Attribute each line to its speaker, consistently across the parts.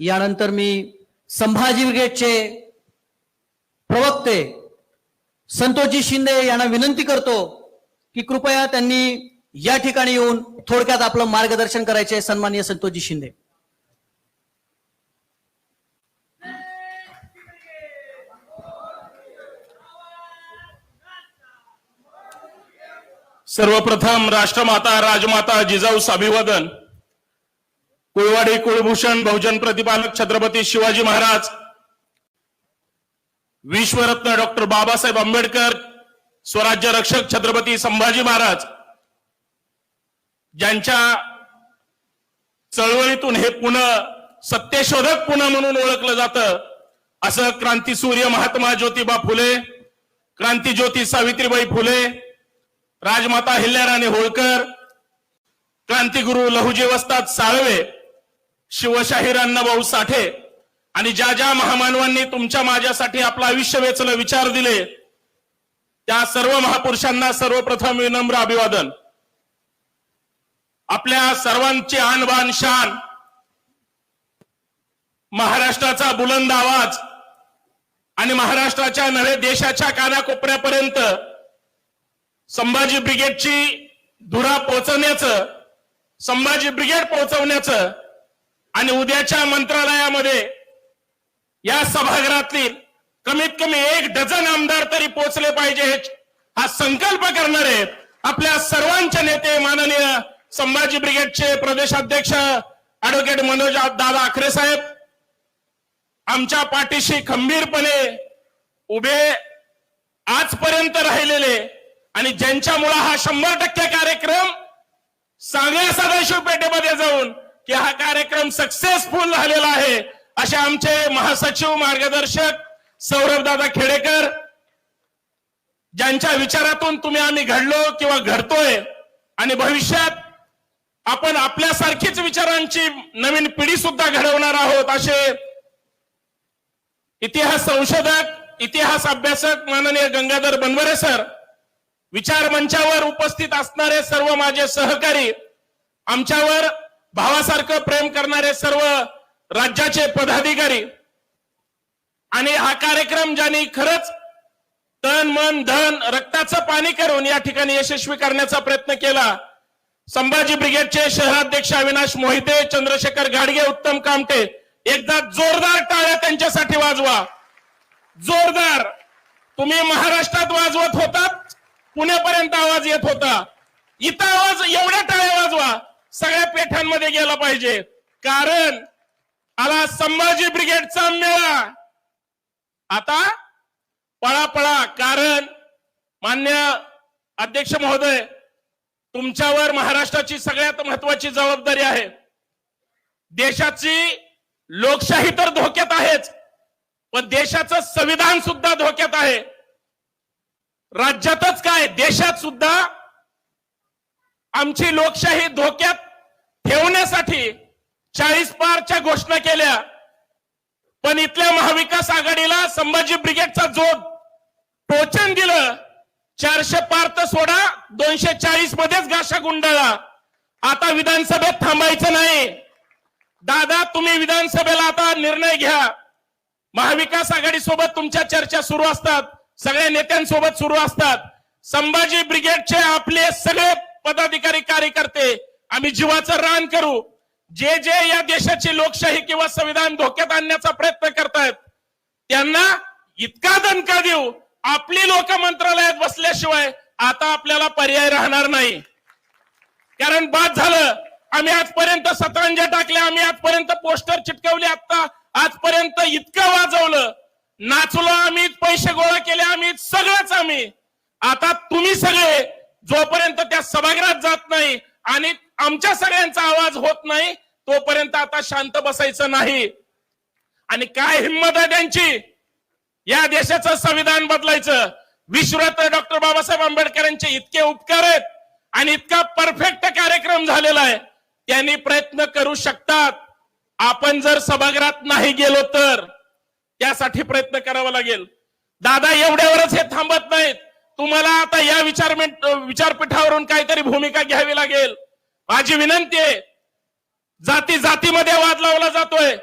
Speaker 1: यानंतर मी संभाजी ब्रिगेडचे प्रवक्ते संतोषजी शिंदे यांना विनंती करतो की कृपया त्यांनी या ठिकाणी येऊन थोडक्यात आपलं मार्गदर्शन करायचे सन्माननीय संतोषजी शिंदे.
Speaker 2: सर्वप्रथम राष्ट्रमाता राजमाता जिजाऊस अभिवादन कुळवाडी कुळभूषण बहुजन प्रतिपालक छत्रपती शिवाजी महाराज विश्वरत्न डॉक्टर बाबासाहेब आंबेडकर स्वराज्य रक्षक छत्रपती संभाजी महाराज ज्यांच्या चळवळीतून हे पुणे सत्यशोधक पुणे म्हणून ओळखलं जातं असं क्रांती सूर्य महात्मा ज्योतिबा फुले क्रांती ज्योती सावित्रीबाई फुले राजमाता हिल्याराणी होळकर क्रांतिगुरु लहुजी वस्ताद साळवे शिवशाहीर अण्णाभाऊ साठे आणि ज्या ज्या महामानवांनी तुमच्या माझ्यासाठी आपलं आयुष्य वेचलं विचार दिले त्या सर्व महापुरुषांना सर्वप्रथम विनम्र अभिवादन. आपल्या सर्वांची आणबाण शान महाराष्ट्राचा बुलंद आवाज आणि महाराष्ट्राच्या नव्हे देशाच्या कानाकोपऱ्यापर्यंत संभाजी ब्रिगेडची धुरा पोहोचवण्याचं संभाजी ब्रिगेड पोहोचवण्याचं आणि उद्याच्या मंत्रालयामध्ये या सभागृहातील कमीत कमी एक डझन आमदार तरी पोहोचले पाहिजे हा संकल्प करणारे आपल्या सर्वांचे नेते माननीय संभाजी ब्रिगेडचे प्रदेशाध्यक्ष ऍडव्होकेट मनोज दादा आखरे साहेब आमच्या पाठीशी खंबीरपणे उभे आजपर्यंत राहिलेले आणि ज्यांच्यामुळे हा शंभर टक्के कार्यक्रम सांगल्या सदाशिव पेठेमध्ये जाऊन की हा कार्यक्रम सक्सेसफुल झालेला आहे. असे आमचे महासचिव मार्गदर्शक सौरभदादा खेडेकर ज्यांच्या विचारातून तुम्ही आम्ही घडलो किंवा घडतोय आणि भविष्यात आपण आपल्यासारखीच विचारांची नवीन पिढी सुद्धा घडवणार आहोत असे इतिहास संशोधक इतिहास अभ्यासक माननीय गंगाधर बनवरे सर विचार मंचावर उपस्थित असणारे सर्व माझे सहकारी आमच्यावर भावासारखं प्रेम करणारे सर्व राज्याचे पदाधिकारी. आणि हा कार्यक्रम ज्यांनी खरंच तन मन धन रक्ताचं पाणी करून या ठिकाणी यशस्वी करण्याचा प्रयत्न केला. संभाजी ब्रिगेडचे शहराध्यक्ष अविनाश मोहिते चंद्रशेखर गाडगे उत्तम कामटे एकदा जोरदार टाळ्या त्यांच्यासाठी वाजवा. जोरदार. तुम्ही महाराष्ट्रात वाजवत होतात पुण्यापर्यंत आवाज येत होता. इथं आवाज एवढ्या टाळ्या वाजवा. सगळ्या पेठांमध्ये गेला पाहिजे. कारण आला संभाजी ब्रिगेडचा मेळा. आता पळा पळा कारण मान्य अध्यक्ष महोदय तुमच्यावर महाराष्ट्राची सगळ्यात महत्वाची जबाबदारी आहे. देशाची लोकशाही तर धोक्यात आहेच पण देशाचं संविधान सुद्धा धोक्यात आहे. राज्यातच काय? देशात सुद्धा आमची लोकशाही धोक्यात ठेवण्यासाठी चाळीस पारच्या घोषणा केल्या. पण इथल्या महाविकास आघाडीला संभाजी ब्रिगेडचा जोड टोचन दिलं. चारशे पार तर सोडा दोनशे चाळीस मध्येच गाशा गुंडाळा. आता विधानसभेत थांबायचं नाही. दादा तुम्ही विधानसभेला आता निर्णय घ्या. महाविकास आघाडी सोबत तुमच्या चर्चा सुरू असतात. सगळ्या नेत्यांसोबत सुरू असतात. संभाजी ब्रिगेडचे आपले सगळे पदाधिकारी कार्यकर्ते आम्ही जीवाचं रान करू. जे जे या देशाची लोकशाही किंवा संविधान धोक्यात आणण्याचा प्रयत्न करतायत त्यांना इतका दणका देऊ. आपली लोक मंत्रालयात बसल्याशिवाय आता आपल्याला पर्याय राहणार नाही. कारण बाद झालं. आम्ही आजपर्यंत सतरंजा टाकल्या आम्ही आजपर्यंत पोस्टर चिटकवले आता आजपर्यंत इतकं वाजवलं. नाचलो आम्ही पैसे गोळा केले आम्ही सगळंच आम्ही. आता तुम्ही सगळे जोपर्यंत त्या सभागृहात जात नाही आणि आमच्या सगळ्यांचा आवाज होत नाही तोपर्यंत आता शांत बसायचं नाही. आणि काय हिंमत आहे त्यांची? या देशाचं संविधान बदलायचं. विश्वरत्न डॉक्टर बाबासाहेब आंबेडकरांचे इतके उपकार आहेत आणि इतका परफेक्ट कार्यक्रम झालेला आहे. त्यांनी प्रयत्न करू शकतात. आपण जर सभागृहात नाही गेलो तर त्यासाठी प्रयत्न करावा लागेल. दादा एवढ्यावरच हे थांबत नाहीत. तुम्हाला आता या विचार विचारपीठावरून काहीतरी भूमिका घ्यावी लागेल. माझी विनंती आहे जाती जातीमध्ये वाद लावला जातोय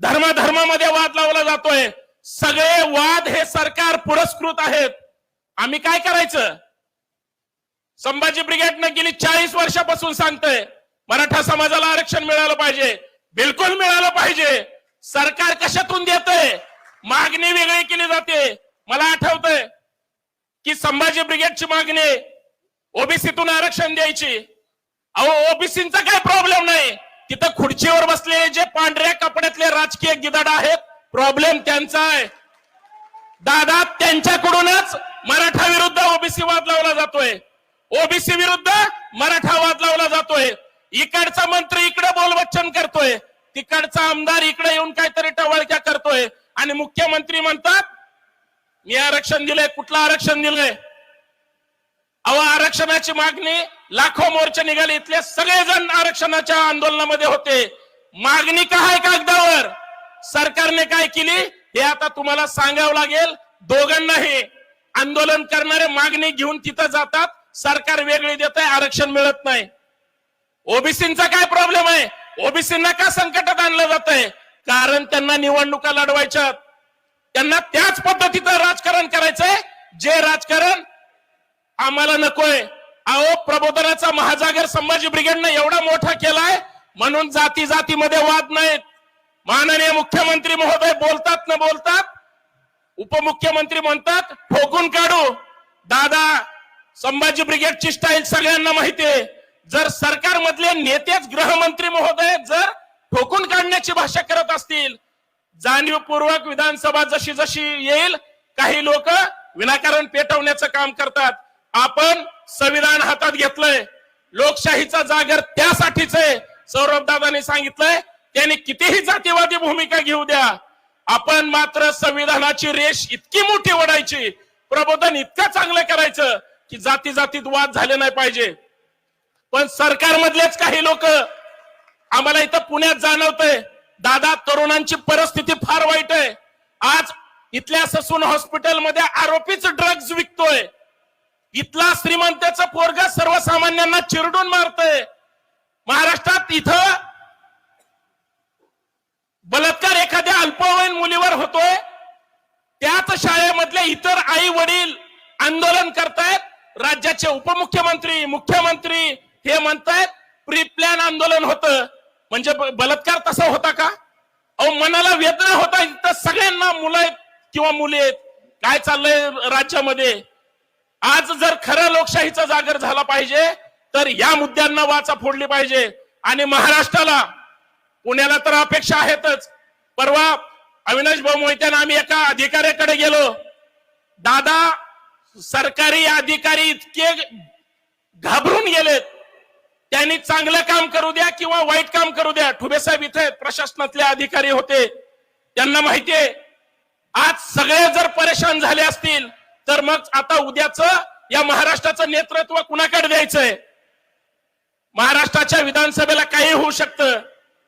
Speaker 2: धर्माधर्मामध्ये वाद लावला जातोय. सगळे वाद हे सरकार पुरस्कृत आहेत. आम्ही काय करायचं? संभाजी ब्रिगेडनं गेली चाळीस वर्षापासून सांगतोय मराठा समाजाला आरक्षण मिळालं पाहिजे. बिलकुल मिळालं पाहिजे. सरकार कशातून देतय? मागणी वेगळी केली जाते. मला आठवतंय की संभाजी ब्रिगेडची मागणी ओबीसीतून आरक्षण द्यायची. अहो ओबीसीचा काय प्रॉब्लेम नाही. तिथं खुर्चीवर बसलेले जे पांढऱ्या कपड्यातले राजकीय गिदाड आहेत प्रॉब्लेम त्यांचा आहे. दादा त्यांच्याकडूनच मराठा विरुद्ध ओबीसी वाद लावला जातोय. ओबीसी विरुद्ध मराठा वाद लावला जातोय. इकडचा मंत्री इकडे बोलवच्चन करतोय. तिकडचा आमदार इकडे येऊन काहीतरी टवळक्या करतोय. आणि मुख्यमंत्री म्हणतात मी आरक्षण दिलंय कुठलं आरक्षण दिलंय? अहो आरक्षणाची मागणी लाखो मोर्चे निघाले. इथले सगळेजण आरक्षणाच्या आंदोलनामध्ये होते. मागणी काय कागदावर? सरकारने काय केली? हे आता तुम्हाला सांगावं लागेल. दोघांनाही आंदोलन करणारे मागणी घेऊन तिथं जातात. सरकार वेगळी देत आहे आरक्षण मिळत नाही. ओबीसींचा काय प्रॉब्लेम आहे? ओबीसींना का संकटात आणलं जात आहे कारण त्यांना निवडणुका लढवायच्या त्यांना त्याच पद्धतीचं राजकारण करायचंय. जे राजकारण आम्हाला नकोय. अहो प्रबोधनाचा महाजागर संभाजी ब्रिगेडनं एवढा मोठा केलाय म्हणून जाती जातीमध्ये वाद नाहीत. माननीय मुख्यमंत्री महोदय बोलतात न बोलतात उपमुख्यमंत्री म्हणतात ठोकून काढू. दादा संभाजी ब्रिगेडची स्टाईल सगळ्यांना माहितीये जर सरकारमधले नेतेच गृहमंत्री महोदय जर ठोकून काढण्याची भाषा करत असतील जाणीवपूर्वक विधानसभा जशी जशी येईल काही लोक विनाकारण पेटवण्याचं काम करतात. आपण संविधान हातात घेतलंय. लोकशाहीचा जागर त्यासाठीच आहे. सौरभ दादांनी सांगितलंय त्यांनी कितीही जातीवादी भूमिका घेऊ द्या आपण मात्र संविधानाची रेष इतकी मोठी ओढायची प्रबोधन इतकं चांगलं करायचं की जाती जातीत वाद झाले नाही पाहिजे. पण सरकारमधलेच काही लोक आम्हाला इथं पुण्यात जाणवतंय. दादा तरुणांची परिस्थिती फार वाईट आहे. आज इथल्या ससून हॉस्पिटलमध्ये आरोपीच ड्रग्ज विकतोय. इथला श्रीमंताचं पोरग सर्वसामान्यांना चिरडून मारतय. महाराष्ट्रात इथं बलात्कार एखाद्या अल्पवयीन मुलीवर होतोय. त्याच शाळेमधले इतर आई वडील आंदोलन करतायत. राज्याचे उपमुख्यमंत्री मुख्यमंत्री हे म्हणतायत प्री प्लॅन आंदोलन होतं. म्हणजे बलात्कार तसा होता का? अहो मनाला वेदना होता. इथं सगळ्यांना मुलं आहेत किंवा मुली आहेत. काय चाललंय राज्यामध्ये? आज जर खरं लोकशाहीचा जागर झाला पाहिजे तर या मुद्द्यांना वाचा फोडली पाहिजे. आणि महाराष्ट्राला पुण्याला तर अपेक्षा आहेतच. परवा अविनाश भाऊ मोहित्यानं आम्ही एका अधिकाऱ्याकडे गेलो. दादा सरकारी अधिकारी इतके घाबरून गेलेत. त्यांनी चांगलं काम करू द्या किंवा वाईट काम करू द्या. ठुबे साहेब इथे प्रशासनातले अधिकारी होते. त्यांना माहितीये आज सगळे जर परेशान झाले असतील तर मग आता उद्याच या महाराष्ट्राचं नेतृत्व कुणाकडे द्यायचंय? महाराष्ट्राच्या विधानसभेला काही होऊ शकतं.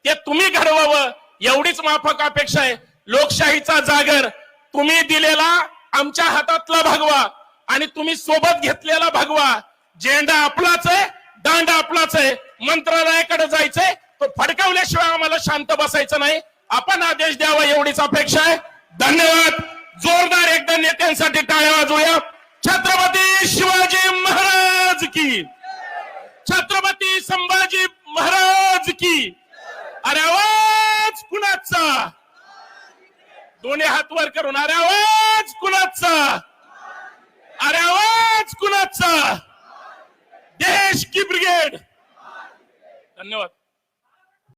Speaker 2: ते तुम्ही घडवावं. एवढीच माफक अपेक्षा आहे. लोकशाहीचा जागर. तुम्ही दिलेला आमच्या हातातला भगवा आणि तुम्ही सोबत घेतलेला भगवा. झेंडा आपलाच आहे दांडा आपलाच आहे. मंत्रालयाकडे जायचंय तो फडकावल्याशिवाय आम्हाला शांत बसायचं नाही. आपण आदेश द्यावा एवढीच अपेक्षा आहे. धन्यवाद. जोरदार एकदा नेत्यांसाठी टाळ्या वाजवूया. छत्रपती शिवाजी महाराज की. छत्रपती संभाजी महाराज की. अरे आवाज कुणाचा? दोन्ही हात वर करून अरे आवाज कुणाचा? अरे आवाज कुणाचा? देश की ब्रिगेड. धन्यवाद.